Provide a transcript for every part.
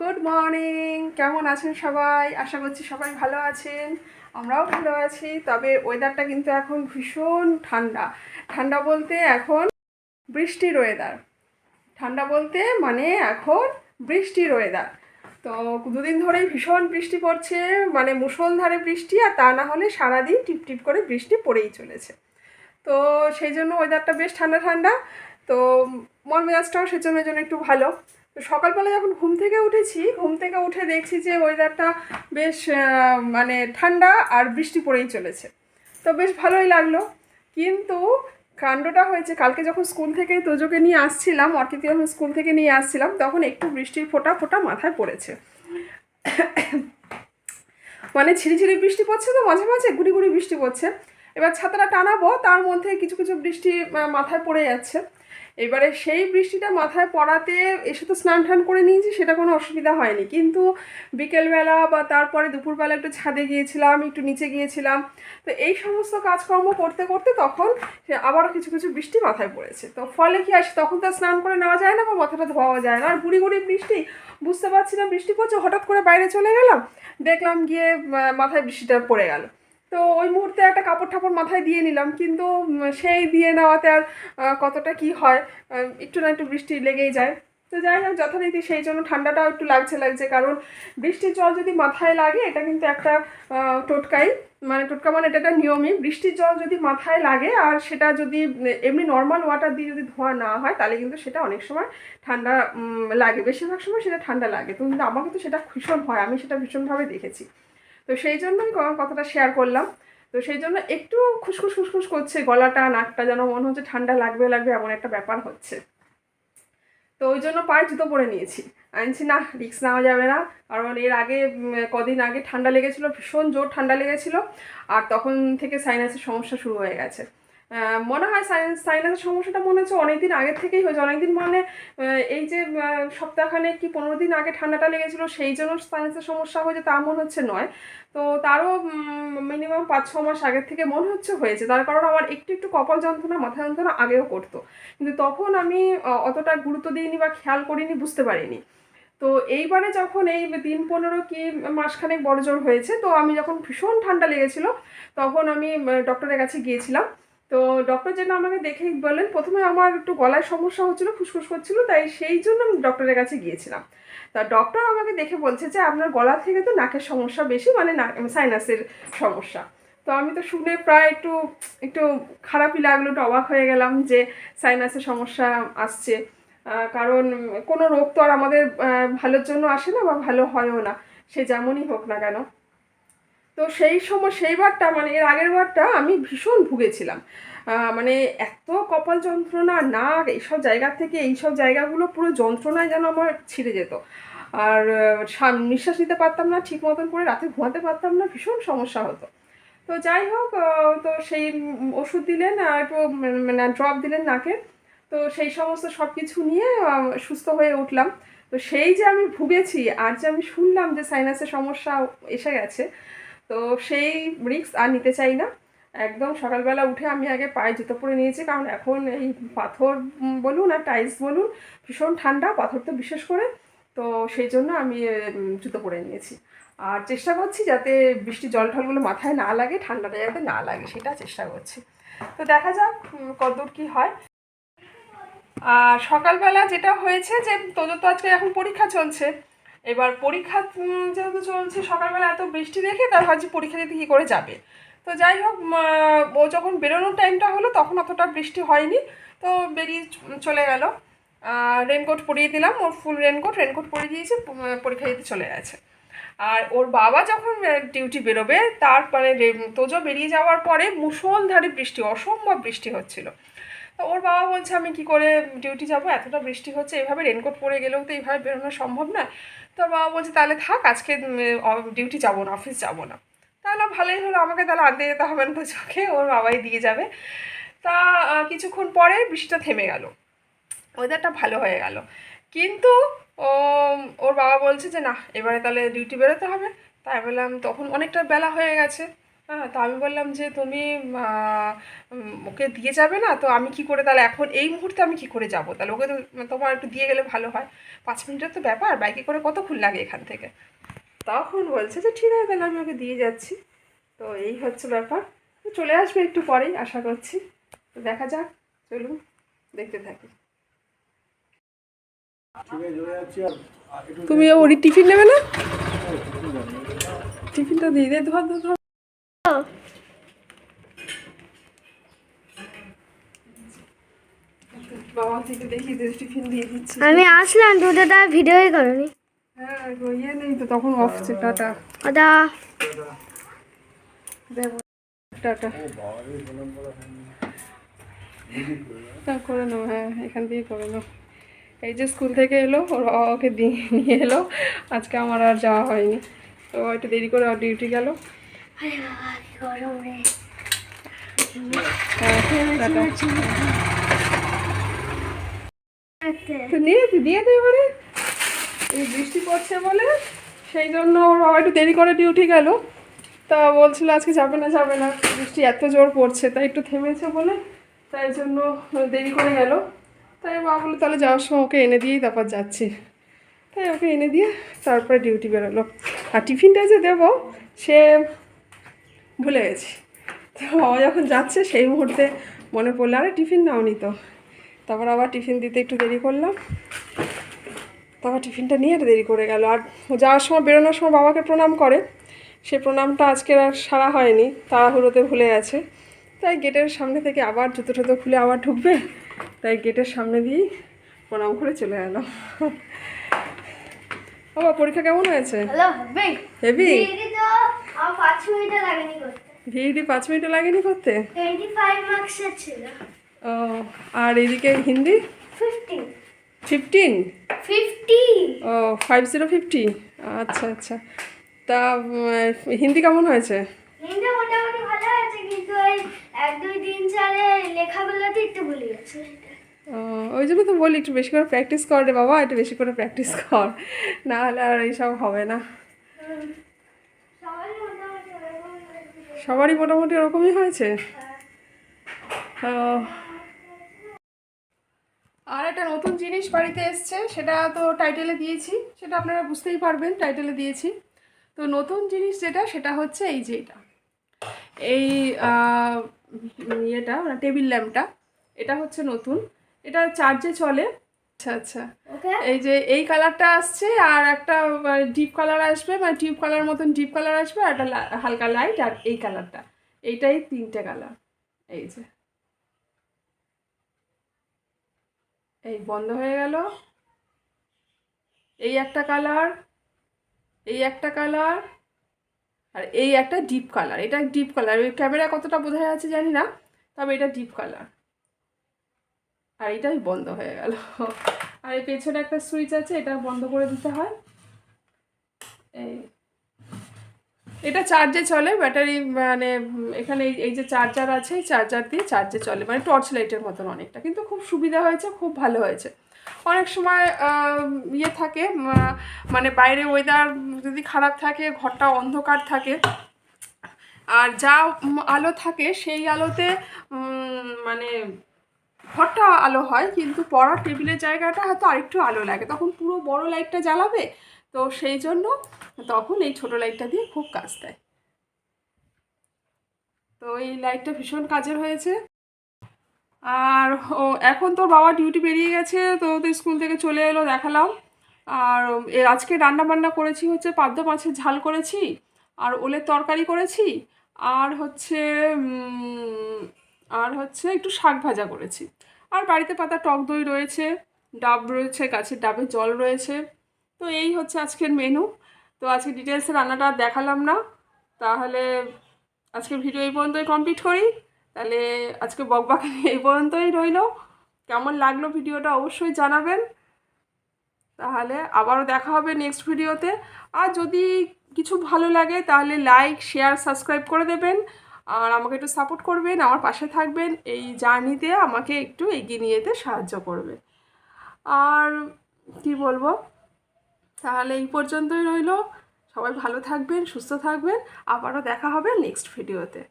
Good morning কেমন আছেন সবাই? আশা করছি সবাই ভালো আছেন। আমরাও ভালো আছি, তবে ওয়েদারটা কিন্তু এখন ভীষণ ঠান্ডা। ঠান্ডা বলতে এখন বৃষ্টির ওয়েদার ঠান্ডা বলতে মানে এখন বৃষ্টির ওয়েদার তো দুদিন ধরেই ভীষণ বৃষ্টি পড়ছে মানে মুষলধারে বৃষ্টি, আর তা না হলে সারাদিন টিপ টিপ করে বৃষ্টি পড়েই চলেছে। তো সেই জন্য ওয়েদারটা বেশ ঠান্ডা ঠান্ডা। তো মন মেজাজটাও সেজন্য জন্য একটু ভালো। তো সকালবেলা যখন ঘুম থেকে উঠেছি, ঘুম থেকে উঠে দেখছি যে ওয়েদারটা বেশ মানে ঠান্ডা আর বৃষ্টি পড়েই চলেছে। তো বেশ ভালোই লাগল। কিন্তু কাণ্ডটা হয়েছে, কালকে যখন স্কুল থেকে তোজোকে নিয়ে আসছিলাম, অর্কিতে যখন স্কুল থেকে নিয়ে আসছিলাম, তখন একটু বৃষ্টির ফোঁটা ফোঁটা মাথায় পড়েছে। মানে ছিড়ি বৃষ্টি পড়ছে তো মাঝে মাঝে, গুড়ি গুড়ি বৃষ্টি পড়ছে। এবার ছাতাটা টানাবো, তার মধ্যে কিছু কিছু বৃষ্টি মাথায় পড়ে যাচ্ছে। এবারে সেই বৃষ্টিটা মাথায় পড়াতে এসে তো স্নান টান করে নিয়েছি, সেটা কোনো অসুবিধা হয়নি। কিন্তু বিকেলবেলা বা তারপরে দুপুরবেলা একটু ছাদে গিয়েছিলাম, একটু নিচে গিয়েছিলাম। তো এই সমস্ত কাজকর্ম করতে করতে তখন আবারও কিছু কিছু বৃষ্টি মাথায় পড়েছে। তো ফলে কি আসে তখন তো স্নান করে নেওয়া যায় না বা মাথাটা ধোয়াও যায় না। আর গুড়ি গুড়ি বৃষ্টি, বুঝতে পারছি না বৃষ্টি পড়ছে, হঠাৎ করে বাইরে চলে গেলাম, দেখলাম গিয়ে মাথায় বৃষ্টিটা পড়ে গেল। তো ওই মুহূর্তে একটা কাপড় ঠাপড় মাথায় দিয়ে নিলাম, কিন্তু সেই দিয়ে নেওয়াতে আর কতটা কি হয় একটু না একটু বৃষ্টি লেগেই যায়। তো যাই হোক, যথারীতি সেই জন্য ঠান্ডাটাও একটু লাগছে লাগছে, কারণ বৃষ্টির জল যদি মাথায় লাগে, এটা কিন্তু একটা টোটকাই মানে টোটকা মানে এটা একটা নিয়মই। বৃষ্টির জল যদি মাথায় লাগে, আর সেটা যদি, এমনি নর্মাল ওয়াটার দিয়ে যদি ধোয়া না হয়, তাহলে কিন্তু সেটা অনেক সময় ঠান্ডা লাগে। বেশিরভাগ সময় সেটা ঠান্ডা লাগে। তো কিন্তু আমার তো সেটা ভীষণ হয়, আমি সেটা ভীষণভাবে দেখেছি। তো সেই জন্যই আমি কথাটা শেয়ার করলাম। তো সেই জন্য একটু খুসখুস খুসখুস করছে গলাটা, নাকটা, যেন মনে হচ্ছে ঠান্ডা লাগবে লাগবে এমন একটা ব্যাপার হচ্ছে। তো ওই জন্য পায়ে জুতো পরে নিয়েছি। আনছি না রিক্স নেওয়া যাবে না। কারণ এর আগে কদিন আগে ঠান্ডা লেগেছিলো, ভীষণ জোর ঠান্ডা লেগেছিলো। আর তখন থেকে সাইনাসের সমস্যা শুরু হয়ে গেছে। মনে হয় সাইনাস সাইনাসের সমস্যাটা মনে হচ্ছে অনেকদিন আগের থেকেই হয়েছে। অনেকদিন মানে এই যে সপ্তাহখানে কি পনেরো দিন আগে ঠান্ডাটা লেগেছিল, সেই জন্য সাইনাসের সমস্যা হয়েছে তা মনে হচ্ছে নয়। তো তারও মিনিমাম পাঁচ, ছ মাস আগের থেকে মনে হচ্ছে হয়েছে। তার কারণ আমার একটু একটু কপাল যন্ত্রণা, মাথা যন্ত্রণা আগেও করতো। কিন্তু তখন আমি অতটা গুরুত্ব দিইনি বা খেয়াল করিনি, বুঝতে পারিনি। তো এইবারে যখন এই দিন পনেরো কি মাসখানেক বড় জোর হয়েছে, তো আমি যখন ভীষণ ঠান্ডা লেগেছিল, তখন আমি ডক্টরের কাছে গিয়েছিলাম। তো ডক্টর যেটা আমাকে দেখেই বলেন, প্রথমে আমার একটু গলায় সমস্যা হচ্ছিল, ফুসফুস করছিল তাই সেই জন্য আমি ডক্টরের কাছে গিয়েছিলাম। তা ডক্টর আমাকে দেখে বলছে যে, আপনার গলা থেকে তো নাকের সমস্যা বেশি মানে সাইনাসের সমস্যা। তো আমি তো শুনে প্রায় একটু একটু খারাপই লাগল একটু অবাক হয়ে গেলাম যে সাইনাসের সমস্যা আসছে। কারণ কোনো রোগ তো আর আমাদের ভালোর জন্য আসে না বা ভালো হয়ও না, সে যেমনই হোক না কেন। তো সেই সময় সেইবারটা মানে এর আগের বারটা আমি ভীষণ ভুগেছিলাম। মানে এত কপাল যন্ত্রণা, নাক, এইসব জায়গা থেকে এইসব জায়গাগুলো পুরো যন্ত্রণায় যেন আমার ছিঁড়ে যেত। আর নিঃশ্বাস নিতে পারতাম না, ঠিক মতন করে রাতে ঘুমাতে পারতাম না, ভীষণ সমস্যা হতো। তো যাই হোক তো সেই ওষুধ দিলেন আর একটু মানে ড্রপ দিলেন নাকে। তো সেই সমস্ত সব কিছু নিয়ে সুস্থ হয়ে উঠলাম। তো সেই যে আমি ভুগেছি, আর যে আমি শুনলাম যে সাইনাসের সমস্যা এসে গেছে তো সেই রিক্স আর নিতে চাই না। একদম সকালবেলা উঠে আমি আগে পায়ে জুতো পরে নিয়েছি, কারণ এখন এই পাথর বলুন আর টাইলস বলুন ভীষণ ঠান্ডা, পাথর তো বিশেষ করে। তো সেই জন্য আমি জুতো পরে নিয়েছি। আর চেষ্টা করছি যাতে বৃষ্টি জল ঠলগুলো মাথায় না লাগে, ঠান্ডাটা যাতে না লাগে, সেটা চেষ্টা করছি। তো দেখা যাক কতদূর কী হয়। আর সকালবেলা যেটা হয়েছে যে তোদের তো আজকে এখন পরীক্ষা চলছে এবার পরীক্ষা যেহেতু চলছে, সকালবেলা এত বৃষ্টি দেখে তার ভাবছি পরীক্ষা দিতে কী করে যাবে। তো যাই হোক ও যখন বেরোনোর টাইমটা হলো, তখন অতটা বৃষ্টি হয়নি। তো বেরিয়ে চলে গেল। রেনকোট পরিয়ে দিলাম। ওর ফুল রেনকোট রেনকোট পরিয়ে দিয়েছে পরীক্ষা দিতে চলে গেছে। আর ওর বাবা যখন ডিউটি বেরোবে, তারপরে তোজো বেরিয়ে যাওয়ার পরে মুষলধারে বৃষ্টি, অসম্ভব বৃষ্টি হচ্ছিল। তো ওর বাবা বলছে, আমি কি করে ডিউটি যাব? এতটা বৃষ্টি হচ্ছে, এভাবে রেনকোট পরে গেলেও তো এইভাবে বেরোনো সম্ভব না তো বাবা বলছে, তাহলে থাক, আজকে ডিউটি যাব না অফিস যাব না। তাহলে ভালোই হলো, আমাকে তাহলে আনতে যেতে হবে না চোখে, ওর বাবাই দিয়ে যাবে। তা কিছুক্ষণ পরে বৃষ্টিটা থেমে গেল। ওয়েদারটা ভালো হয়ে গেল। কিন্তু, ও, ওর বাবা বলছে যে, না, এবারে তাহলে ডিউটি বেরোতে হবে। তাই বললাম, তখন অনেকটা বেলা হয়ে গেছে। হ্যাঁ তো আমি বললাম যে তুমি ওকে দিয়ে যাবে না? তো আমি কি করে তাহলে এখন এই মুহূর্তে আমি কি করে যাব? তাহলে ওকে তোমার একটু দিয়ে গেলে ভালো হয়। পাঁচ মিনিটের তো ব্যাপার, বাইকে করে কতক্ষণ লাগে এখান থেকে? তখন বলছে যে, ঠিক আছে, তাহলে আমি ওকে দিয়ে যাচ্ছি। তো এই হচ্ছে ব্যাপার। চলে আসবে একটু পরেই, আশা করছি। তো দেখা যাক, চলুন, দেখতে থাকি। তুমি ওর টিফিন নেবে না? টিফিনটা দিয়ে দে ধর ধর ধর বাবা থেকে দেখি টিফিন দিয়ে দিচ্ছি। আমি আসলাম দুটোটা ভিডিওই করনি। হ্যাঁ ইয়ে নেই তো তখন অফ টাটা। দেবো টাটা। প্রণাম করা হয়নি তা করে নাও হ্যাঁ এখান দিয়ে করে নাও। এই যে স্কুল থেকে এলো ওর ওকে দিয়ে নিয়ে এলো। আজকে আমার আর যাওয়া হয়নি। তো একটু দেরি করে ওর ডিউটি গেল। আরে বাবা কি গরম। রে টাটা আচ্ছা, দিয়ে দে এবারে। এই বৃষ্টি পড়ছে বলে সেই জন্য ওর বাবা একটু দেরি করে ডিউটি গেল। তা বলছিল আজকে যাবে না যাবে না বৃষ্টি এত জোর পড়ছে তাই একটু থেমেছে বলে তাই জন্য দেরি করে গেল। তাই মা বলল তাহলে যাওয়ার সময় ওকে এনে দিয়েই তারপর যাচ্ছি। তাই ওকে এনে দিয়ে তারপরে ডিউটি বেরোলো। আর টিফিনটা যে দেবো সে ভুলে গেছি। তো বাবা যখন যাচ্ছে সেই মুহূর্তে মনে পড়ল আরে টিফিন নাওনি তো। তারপর আবার টিফিন দিতে একটু দেরি করলাম। তারপর টিফিনটা নিয়ে দেরি করে গেল। আর যাওয়ার সময় বেরোনোর সময় বাবাকে প্রণাম করে। সে প্রণামটা আজকে আর সারা হয়নি তাড়াহুড়োতে ভুলে গেছে। তাই গেটের সামনে থেকে আবার জুতো টুতো খুলে আবার ঢুকবে। তাই গেটের সামনে দিয়েই প্রণাম করে চলে গেল বাবা পরীক্ষা কেমন হয়েছে? হেভি। ভিডি পাঁচ মিনিটও লাগেনি করতে। টোয়েন্টি ফাইভ মার্কসের ছিল। আর এদিকে হিন্দি? ফিফটিন ও ফাইভ জিরো ফিফটি আচ্ছা আচ্ছা। তা হিন্দি কেমন হয়েছে? হিন্দি মোটামুটি ভালো হয়েছে কিন্তু ওই এক দুই তিন চারে লেখাগুলোতে একটু ভুলে গেছে। ও, ওই জন্য তো বলি একটু বেশি করে প্র্যাকটিস কর রে বাবা একটু বেশি করে প্র্যাকটিস কর। না হলে আর এইসব হবে না। সবারই মোটামুটি ওরকমই হয়েছে। ও। আর একটা নতুন জিনিস বাড়িতে এসছে সেটা তো টাইটেলে দিয়েছি সেটা আপনারা বুঝতেই পারবেন টাইটেলে দিয়েছি। তো নতুন জিনিস যেটা সেটা হচ্ছে এই যে এটা। এই ইয়েটা মানে টেবিল ল্যাম্পটা এটা হচ্ছে নতুন। এটা চার্জে চলে। আচ্ছা আচ্ছা। ওকে এই যে এই কালারটা আসছে আর একটা ডিপ কালার আসবে মানে টিউব কালার মতন ডিপ কালার আসবে আর একটা হালকা লাইট আর এই কালারটা এইটাই তিনটে কালার এই যে। এই বন্ধ হয়ে গেল। এই একটা কালার, এই একটা কালার, আর এই একটা ডিপ কালার। এটা ডিপ কালার। ওই ক্যামেরা কতটা বোঝা যাচ্ছে জানি না, তবে এটা ডিপ কালার। আর এটাই বন্ধ হয়ে গেল। আর এই পেছনে একটা সুইচ আছে, এটা বন্ধ করে দিতে হয়। এই এটা চার্জে চলে ব্যাটারি মানে এখানে এই- যে চার্জার আছে চার্জার দিয়ে চার্জে চলে মানে টর্চ লাইটের মতন অনেকটা। কিন্তু খুব সুবিধা হয়েছে, খুব ভালো হয়েছে। অনেক সময় ইয়ে থাকে মানে বাইরে ওয়েদার যদি খারাপ থাকে, ঘরটা অন্ধকার থাকে, আর যা আলো থাকে, সেই আলোতে মানে ঘরটা আলো হয়, কিন্তু পড়ার টেবিলের জায়গাটা হয়তো আরেকটু আলো লাগে। তখন পুরো বড় লাইটটা জ্বালাবে তো সেই জন্য তখন এই ছোট লাইটটা দিয়ে খুব কাজ দেয়। তো এই লাইটটা ভীষণ কাজের হয়েছে। আর ও, এখন তোর বাবা ডিউটি বেরিয়ে গেছে, তো তো স্কুল থেকে চলে এলো, দেখালাম। আর আজকে রান্না বান্না করেছি হচ্ছে পাদ্য মাছের ঝাল করেছি, আর ওলের তরকারি করেছি, আর হচ্ছে আর হচ্ছে একটু শাক ভাজা করেছি। আর বাড়িতে পাতা টক দই রয়েছে, ডাব রয়েছে, গাছের ডাবের জল রয়েছে। তো এই হচ্ছে আজকের মেনু তো আজকে ডিটেলসে রান্নাটা দেখালাম না। তাহলে আজকের ভিডিও এই পর্যন্তই কমপ্লিট করি। তাহলে আজকে বকবাকানি এই পর্যন্তই রইল। কেমন লাগল ভিডিওটা অবশ্যই জানাবেন। তাহলে আবারও দেখা হবে নেক্সট ভিডিওতে আর যদি কিছু ভালো লাগে, তাহলে লাইক শেয়ার সাবস্ক্রাইব করে দেবেন। আর আমাকে একটু সাপোর্ট করবেন, আমার পাশে থাকবেন। এই জার্নিতে আমাকে একটু এগিয়ে নিয়ে যেতে সাহায্য করবে। আর কি বলব? তাহলে এই পর্যন্তই রইল। সবাই ভালো থাকবেন, সুস্থ থাকবেন। আবারও দেখা হবে নেক্সট ভিডিওতে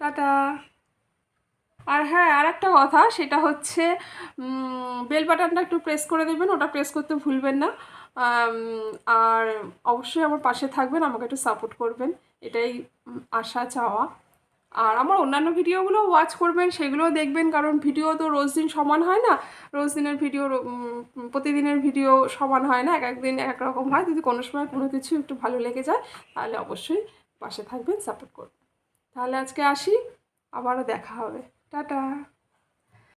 টাটা। আর হ্যাঁ আর একটা কথা, সেটা হচ্ছে বেল বাটনটা একটু প্রেস করে দেবেন, ওটা প্রেস করতে ভুলবেন না। আর অবশ্যই আমার পাশে থাকবেন, আমাকে একটু সাপোর্ট করবেন। এটাই আশা, চাওয়া। আর আমার অন্যান্য ভিডিওগুলো ওয়াচ করবেন, সেগুলোও দেখবেন, কারণ ভিডিও তো রোজ দিন সমান হয় না। রোজ দিনের ভিডিও প্রতিদিনের ভিডিও সমান হয় না, এক এক দিন এক রকম হয়। যদি কোনো সময় কোনো কিছু একটু ভালো লেগে যায়, তাহলে অবশ্যই পাশে থাকবেন সাপোর্ট করবেন। তাহলে আজকে আসি, আবারও দেখা হবে। টাটা!